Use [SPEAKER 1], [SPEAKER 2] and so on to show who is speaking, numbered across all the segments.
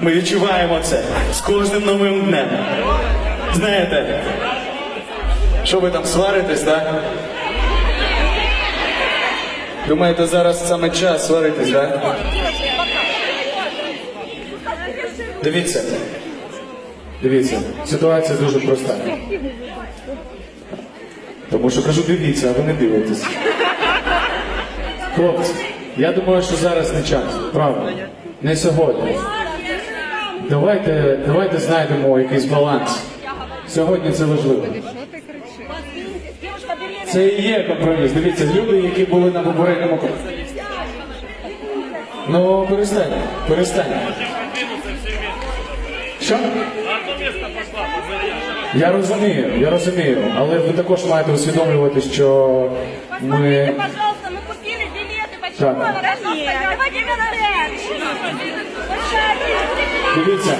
[SPEAKER 1] Ми відчуваємо це з кожним новим днем. Знаєте, що ви там сваритесь, так? Думаєте, зараз саме час сваритись, так? Дивіться. Дивіться, ситуація дуже проста. Тому що кажу, дивіться, а ви не дивитесь. Хлопці, я думаю, що зараз не час, правда. Не сьогодні. Давайте, давайте знайдемо якийсь баланс. Сьогодні це важливо. Це і є компроміс. Дивіться, люди, які були на попередньому компромісі. Ну, перестань, перестань. Що? Я розумію, я розумію, але ви також маєте усвідомлювати, що ми.
[SPEAKER 2] Пожалуйста, мы купили. Почему
[SPEAKER 1] Так.
[SPEAKER 2] давайте
[SPEAKER 1] Дивіться,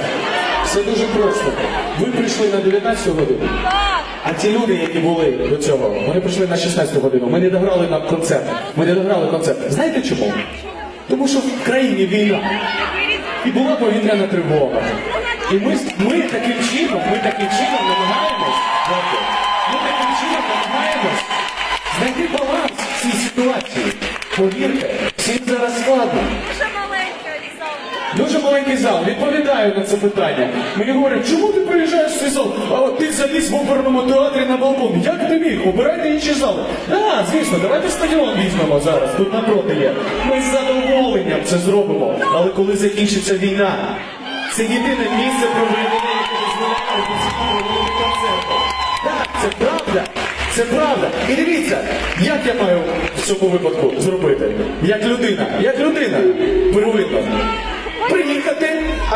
[SPEAKER 1] все дуже просто. Ви прийшли на 19 годину, а ті люди, які були до цього, вони прийшли на 16 годину. Ми не дограли на концерт. Ми не дограли концерт. Знаєте чому? Тому що в країні війна. І була повітряна тривога. І ми, ми таким чином, ми таким чином намагаємось, ми таким чином намагаємось знайти баланс в цій ситуації. Повірте, всім зараз складно.
[SPEAKER 2] Дуже
[SPEAKER 1] маленький зал. Відповідаю на це питання. Мені говорять, чому ти приїжджаєш в цей зал? А от ти заліз в оперному театрі на балкон. Як ти міг? Обирайте інші зали. А, звісно, давайте стадіон візьмемо зараз. Тут напроти є. Ми з задоволенням це зробимо. Але коли закінчиться війна, це єдине місце проведення, яке дозволяє робити. Так, це правда. Це правда. І дивіться, як я маю в цьому випадку зробити? Як людина, як людина, первинно.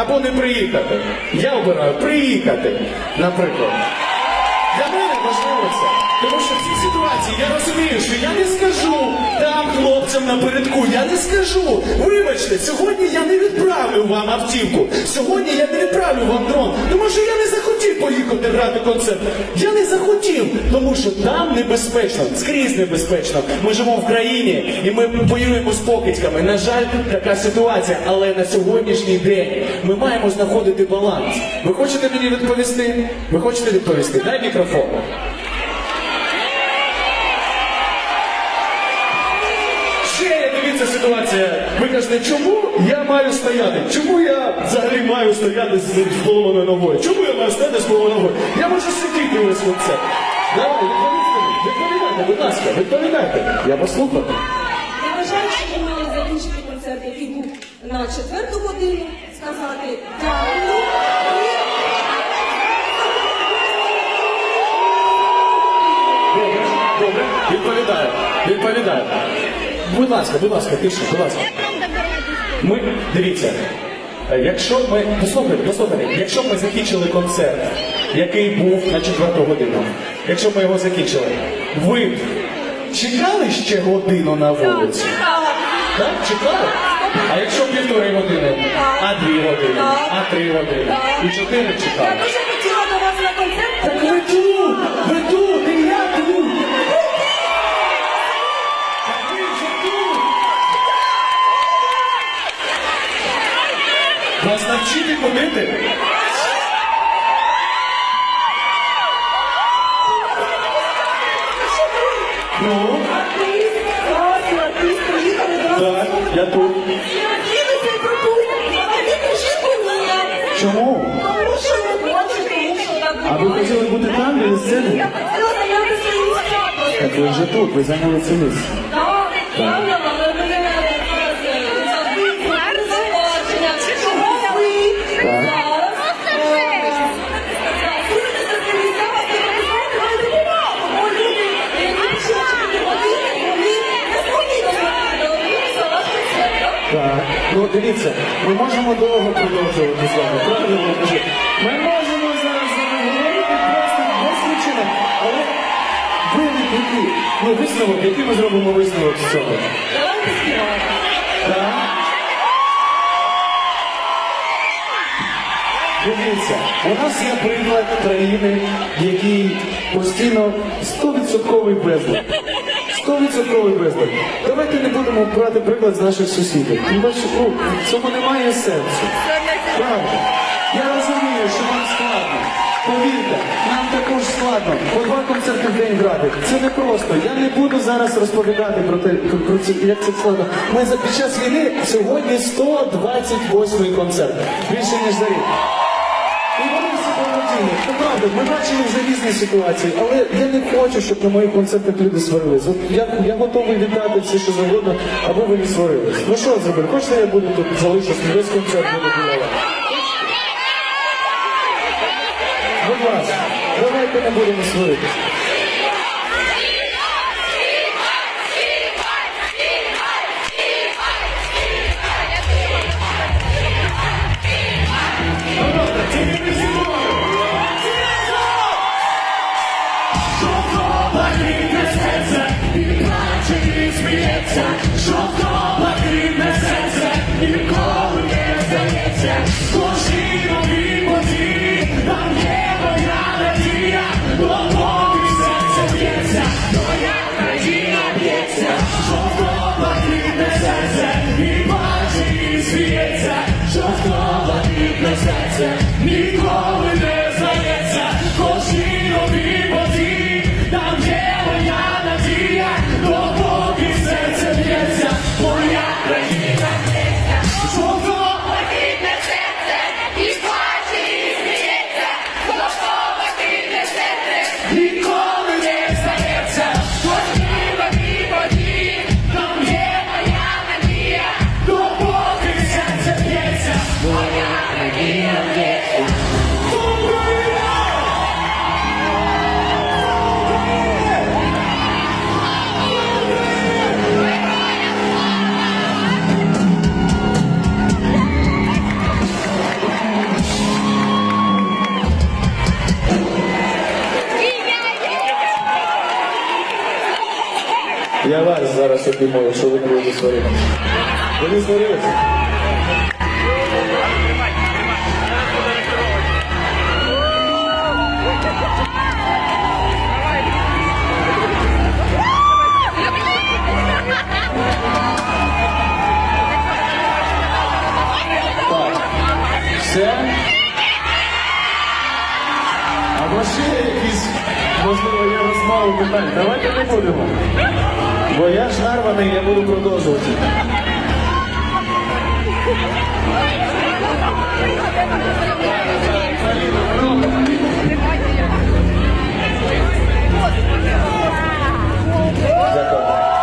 [SPEAKER 1] Або не приїхати. Я обираю приїхати, наприклад. Для мене важливо це. Тому що в цій ситуації я розумію, що я не скажу там хлопцям напередку, я не скажу. Вибачте, сьогодні я не відправлю вам автівку. Сьогодні я не відправлю вам дрон. Тому що я не поїхати грати концерт. Я не захотів, тому що там небезпечно, скрізь небезпечно. Ми живемо в країні і ми воюємо з покидьками. На жаль, така ситуація. Але на сьогоднішній день ми маємо знаходити баланс. Ви хочете мені відповісти? Ви хочете відповісти? Дай мікрофон. Ви чому я маю стояти? Чому я взагалі маю стояти з поломаною ногою? Чому я маю стояти з поломаною ногою? Я можу сидіти весь концерт. Давай, відповідайте, будь ласка, відповідайте. Я послухав.
[SPEAKER 3] Я вважаю, що ми мали закінчити концерт, який був на четверту годину, сказати дякую.
[SPEAKER 1] Добре, добре, відповідаю, відповідаю. Будь ласка, будь ласка, тише, будь ласка. Ми, дивіться, якщо ми, послухайте, послухайте, якщо ми закінчили концерт, який був на четверту годину, якщо ми його закінчили, ви чекали ще годину на вулиці? Так, чекали? А якщо півтори години, а дві години, а три години, і чотири чекали?
[SPEAKER 3] Вас
[SPEAKER 1] навчити ходити? Ну, так, я тут. Чому? А ви хотіли бути там біля сцени? Так ви вже тут, ви зайняли це місце.
[SPEAKER 3] Так?
[SPEAKER 1] Ну дивіться, ми можемо довго продовжувати з вами. Правильно? Ми можемо зараз з вами говорити просто без причини. Але ви не такі. Ну, висновок, який ми зробимо висновок з цього?
[SPEAKER 3] Давайте співати.
[SPEAKER 1] Так? Дивіться, у нас є приклад країни, в якій постійно 100% безлад. Стовідсотковий безлад. Давайте не будемо брати приклад з наших сусідів. Тим паче, ну, в цьому немає сенсу. Правда. Я розумію, що вам складно. Повірте, нам також складно. По два концерти в день грати. Це не просто. Я не буду зараз розповідати про те, про це, як це складно. Ми за під час війни сьогодні 128 концерт. Більше ніж за рік. Повноцінні. Це правда, ми бачили вже різні ситуації, але я не хочу, щоб на моїх концертах люди сварилися. Я, я готовий вітати все, що завгодно, аби ви не сварились. Ну що зробити? Хочете, я буду тут залишитися весь концерт буду білувати? Будь ласка, давайте не будемо сваритися. Зараз обійму, що ви не будете сваритися. Ви не сварилися? Так. Все? Або ще якісь, можливо, є розмови питань. Давайте не будемо. Бо я ж нарваний, я буду продовжувати. Дякую.